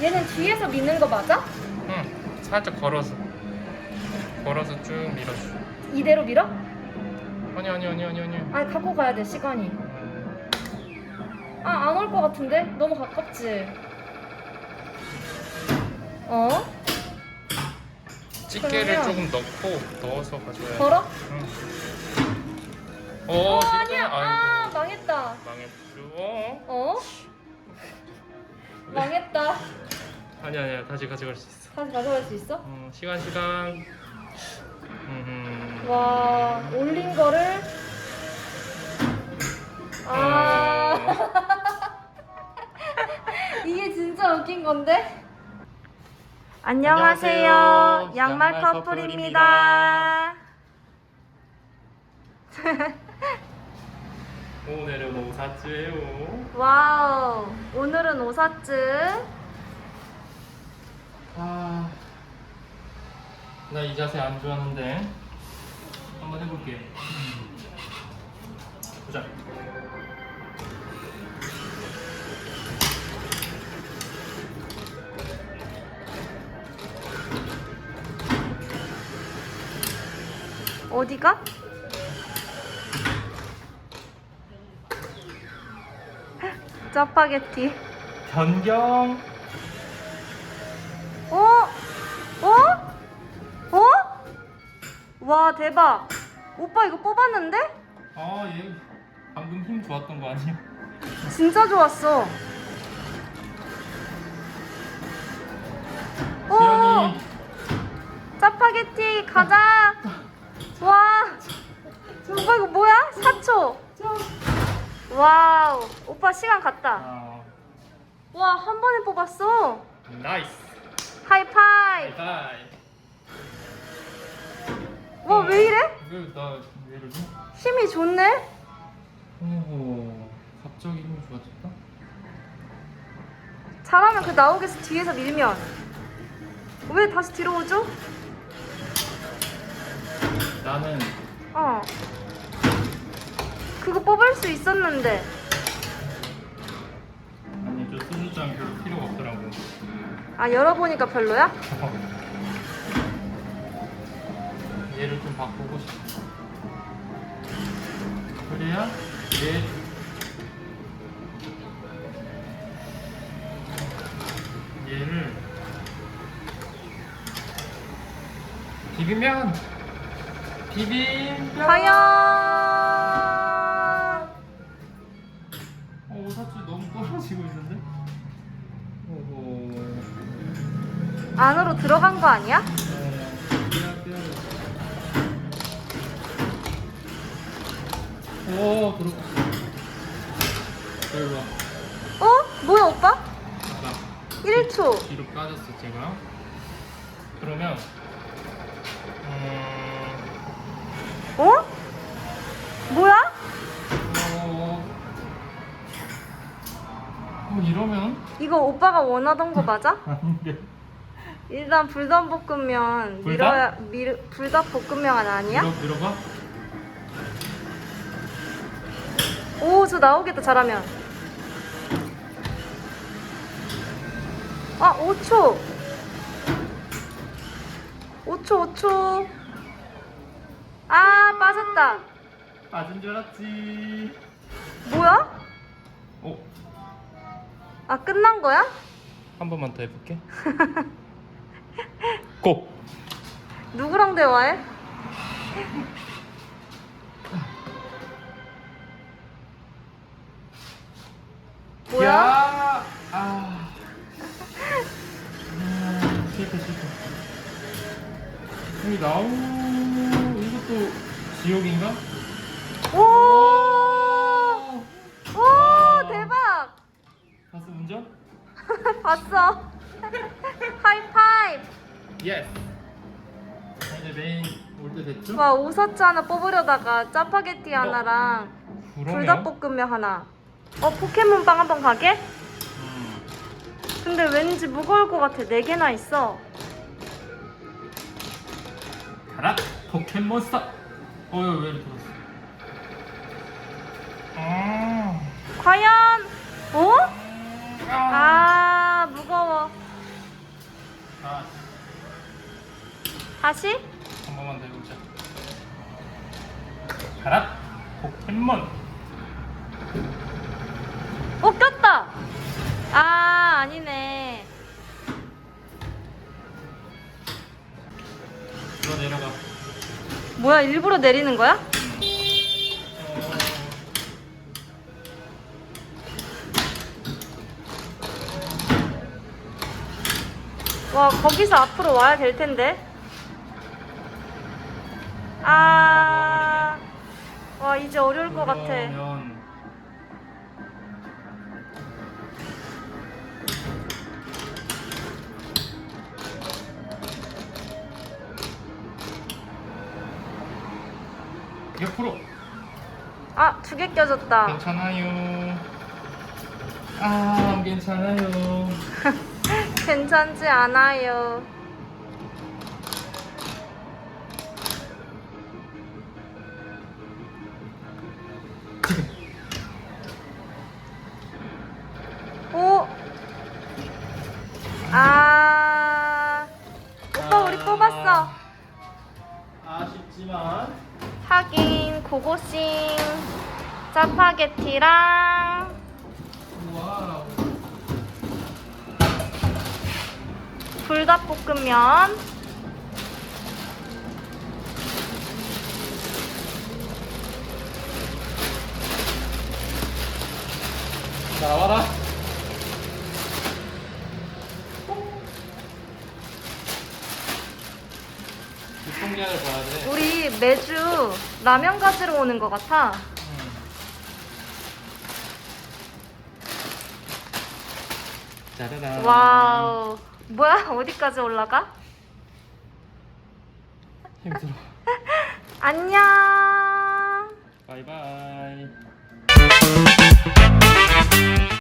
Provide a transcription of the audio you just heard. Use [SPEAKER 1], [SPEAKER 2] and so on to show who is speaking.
[SPEAKER 1] 얘는 뒤에서 미는 거 맞아?
[SPEAKER 2] 응, 살짝 걸어서. 걸어서 쭉 밀어줘.
[SPEAKER 1] 이대로 밀어?
[SPEAKER 2] 아니 아니 아니 아니 아니.
[SPEAKER 1] 아니 갖고 가야 돼 시간이.
[SPEAKER 2] 음,
[SPEAKER 1] 아안 올 것 같은데? 너무 가깝지? 어?
[SPEAKER 2] 집게를
[SPEAKER 1] 그러면-
[SPEAKER 2] 조금 넣고 넣어서 가져야 돼.
[SPEAKER 1] 걸어?
[SPEAKER 2] 응.
[SPEAKER 1] 어
[SPEAKER 2] 어, 진짜?
[SPEAKER 1] 아니야 아
[SPEAKER 2] 아이고.
[SPEAKER 1] 망했다
[SPEAKER 2] 망했죠. 어?
[SPEAKER 1] 어? 망했다
[SPEAKER 2] 아니 아니야 다시 가져갈 수 있어.
[SPEAKER 1] 다시 가져갈 수 있어?
[SPEAKER 2] 음, 시간 시간. 음,
[SPEAKER 1] 와 올린 거를 아 이게 진짜 웃긴 건데 안녕하세요
[SPEAKER 2] 안녕하세요.
[SPEAKER 1] 양말
[SPEAKER 2] 양말
[SPEAKER 1] 커플입니다
[SPEAKER 2] 오늘은 오사츠예요.
[SPEAKER 1] 와우 오늘은 오사츠
[SPEAKER 2] 아, 나 이 자세 안 좋아하는데 한번 해볼게. 보자.
[SPEAKER 1] 어디가? 짜파게티
[SPEAKER 2] 변경.
[SPEAKER 1] 와 대박 오빠 이거 뽑았는데?
[SPEAKER 2] 아, 얘 방금 힘 좋았던 거 아니야?
[SPEAKER 1] 진짜 좋았어 오
[SPEAKER 2] 지연이.
[SPEAKER 1] 짜파게티 가자 와 오빠 이거 뭐야? 4초 와우 오빠 시간 갔다
[SPEAKER 2] 아,
[SPEAKER 1] 와 한 번에 뽑았어
[SPEAKER 2] 나이스.
[SPEAKER 1] 하이파이브
[SPEAKER 2] 바이.
[SPEAKER 1] 와왜 이래?
[SPEAKER 2] 왜나 얘를 줘?
[SPEAKER 1] 힘이 좋네
[SPEAKER 2] 오, 갑자기 힘이 좋아졌다.
[SPEAKER 1] 잘하면 그 나오겠어 뒤에서 밀면 왜 다시 뒤로 오죠?
[SPEAKER 2] 나는
[SPEAKER 1] 어 그거 뽑을 수 있었는데
[SPEAKER 2] 아니 저 수주장 별로 필요가 없더라고.
[SPEAKER 1] 아 열어보니까 별로야?
[SPEAKER 2] 좀 바꾸고 싶어. 그래야 얘 얘를 비비면 비빔면
[SPEAKER 1] 과연
[SPEAKER 2] 어, 오사츠 너무 떨어지고 있는데? 오호
[SPEAKER 1] 안으로 들어간 거 아니야?
[SPEAKER 2] 오 들어 여기 와
[SPEAKER 1] 어? 뭐야 오빠?
[SPEAKER 2] 아까
[SPEAKER 1] 1초
[SPEAKER 2] 뒤로 빠졌어 제가 그러면 음...
[SPEAKER 1] 어? 뭐야?
[SPEAKER 2] 어... 어 이러면
[SPEAKER 1] 이거 오빠가 원하던 거 맞아?
[SPEAKER 2] 안돼
[SPEAKER 1] 일단 불닭 볶음면
[SPEAKER 2] 불닭?
[SPEAKER 1] 밀어야 밀 불닭 볶음면 아니야?
[SPEAKER 2] 밀어, 밀어봐
[SPEAKER 1] 오 저 나오겠다 잘하면 아 5초 5초 5초 아 빠졌다
[SPEAKER 2] 빠진 줄 알았지
[SPEAKER 1] 뭐야?
[SPEAKER 2] 어?
[SPEAKER 1] 아 끝난 거야?
[SPEAKER 2] 한 번만 더 해볼게 고!
[SPEAKER 1] 누구랑 대화해? 뭐야?
[SPEAKER 2] 야! 아. 아, 실패, 실패. 여기 나오, 이것도 지옥인가?
[SPEAKER 1] 오! 오 대박!
[SPEAKER 2] 다스 운전?
[SPEAKER 1] 봤어 하이파이브
[SPEAKER 2] 예스! 이제 메인 올 때 됐죠?
[SPEAKER 1] 와 오사츠 하나 뽑으려다가 짜파게티
[SPEAKER 2] 어?
[SPEAKER 1] 하나랑? 불닭볶음면 하나 어 포켓몬빵 한번 가게?
[SPEAKER 2] 음.
[SPEAKER 1] 근데 왠지 무거울 것 같아. 네 개나 있어.
[SPEAKER 2] 가라 포켓몬스터. 어왜 이렇게 들었어 음.
[SPEAKER 1] 과연? 어?
[SPEAKER 2] 아
[SPEAKER 1] 무거워. 아, 다시?
[SPEAKER 2] 한 번만 더 해보자. 가라 포켓몬.
[SPEAKER 1] 어 꼈다. 아 아니네.
[SPEAKER 2] 들어 내려가.
[SPEAKER 1] 뭐야 일부러 내리는 거야? 와 거기서 앞으로 와야 될 텐데. 아. 와 이제 어려울 것 같아.
[SPEAKER 2] 옆으로
[SPEAKER 1] 아두 개 껴졌다.
[SPEAKER 2] 괜찮아요. 아 괜찮아요.
[SPEAKER 1] 괜찮지 않아요. 오. 아. 오빠 우리 뽑았어.
[SPEAKER 2] 아쉽지만
[SPEAKER 1] 하긴 고고싱 짜파게티랑. 불닭볶음면
[SPEAKER 2] 나와라. 유통기한을 봐야 돼.
[SPEAKER 1] 우리 매주 라면 가지러 오는 것 같아.
[SPEAKER 2] 음. 짜라란.
[SPEAKER 1] 와우. 뭐야? 어디까지 올라가?
[SPEAKER 2] 힘들어.
[SPEAKER 1] 안녕.
[SPEAKER 2] 바이바이.